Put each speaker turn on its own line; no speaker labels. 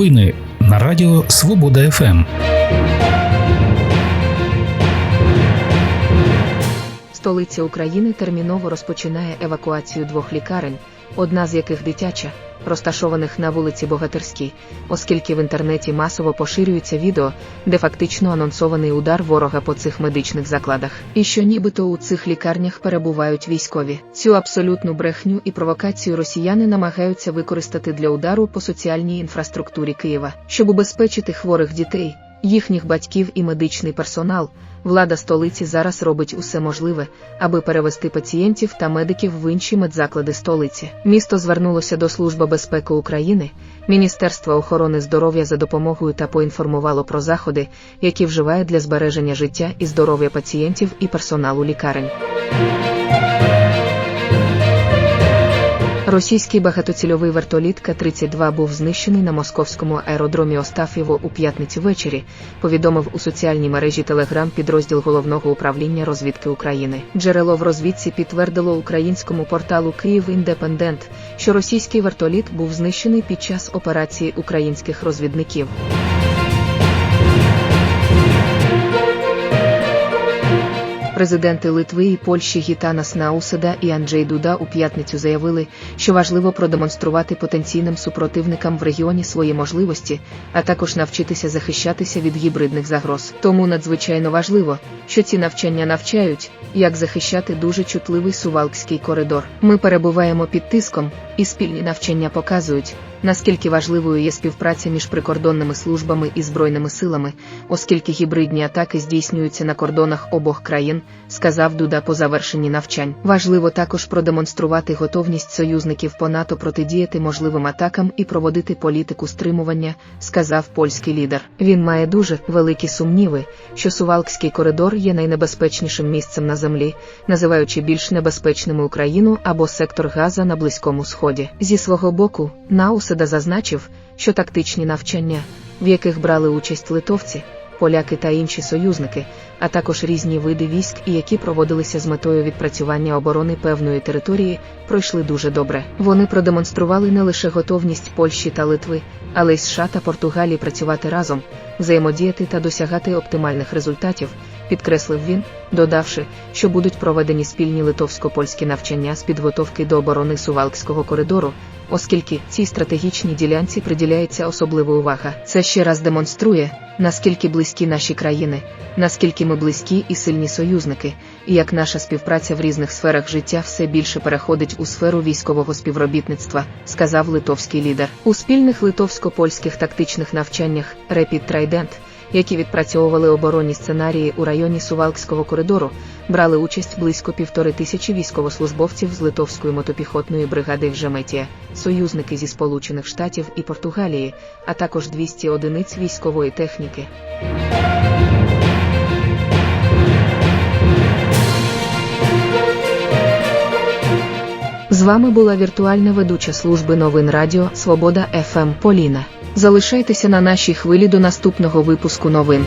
Новини на Радіо Свобода ФМ.
Столиця України терміново розпочинає евакуацію двох лікарень, одна з яких дитяча, розташованих на вулиці Богатирській, оскільки в інтернеті масово поширюється відео, де фактично анонсований удар ворога по цих медичних закладах. І що нібито у цих лікарнях перебувають військові. Цю абсолютну брехню і провокацію росіяни намагаються використати для удару по соціальній інфраструктурі Києва, щоб убезпечити хворих дітей, їхніх батьків і медичний персонал. Влада столиці зараз робить усе можливе, аби перевести пацієнтів та медиків в інші медзаклади столиці. Місто звернулося до Служби безпеки України, Міністерства охорони здоров'я за допомогою та поінформувало про заходи, які вживає для збереження життя і здоров'я пацієнтів і персоналу лікарень. Російський багатоцільовий вертоліт К-32 був знищений на московському аеродромі Остаф'єво у п'ятницю ввечері, повідомив у соціальній мережі Телеграм підрозділ головного управління розвідки України. Джерело в розвідці підтвердило українському порталу Київ Індепендент, що російський вертоліт був знищений під час операції українських розвідників. Президенти Литви і Польщі Гітанас Науседа і Анджей Дуда у п'ятницю заявили, що важливо продемонструвати потенційним супротивникам в регіоні свої можливості, а також навчитися захищатися від гібридних загроз. Тому надзвичайно важливо, що ці навчання навчають, як захищати дуже чутливий сувалкський коридор. Ми перебуваємо під тиском, і спільні навчання показують, наскільки важливою є співпраця між прикордонними службами і збройними силами, оскільки гібридні атаки здійснюються на кордонах обох країн, сказав Дуда по завершенні навчань. Важливо також продемонструвати готовність союзників по НАТО протидіяти можливим атакам і проводити політику стримування, сказав польський лідер. Він має дуже великі сумніви, що Сувалкський коридор є найнебезпечнішим місцем на землі, називаючи більш небезпечними Україну або сектор Газа на Близькому Сході. Зі свого боку, Науседа зазначив, що тактичні навчання, в яких брали участь литовці, поляки та інші союзники, а також різні види військ, які проводилися з метою відпрацювання оборони певної території, пройшли дуже добре. Вони продемонстрували не лише готовність Польщі та Литви, але й США та Португалії працювати разом, взаємодіяти та досягати оптимальних результатів, підкреслив він, додавши, що будуть проведені спільні литовсько-польські навчання з підготовки до оборони Сувалкського коридору, оскільки цій стратегічній ділянці приділяється особлива увага. Це ще раз демонструє, наскільки близькі наші країни, наскільки ми близькі і сильні союзники, і як наша співпраця в різних сферах життя все більше переходить у сферу військового співробітництва, сказав литовський лідер. У спільних литовсько-польських тактичних навчаннях Rapid Trident, які відпрацьовували оборонні сценарії у районі Сувалкського коридору, брали участь близько півтори тисячі військовослужбовців з литовської мотопіхотної бригади в Жеметія, союзники зі Сполучених Штатів і Португалії, а також 200 одиниць військової техніки. З вами була віртуальна ведуча служби новин Радіо Свобода ФМ Поліна. Залишайтеся на нашій хвилі до наступного випуску новин.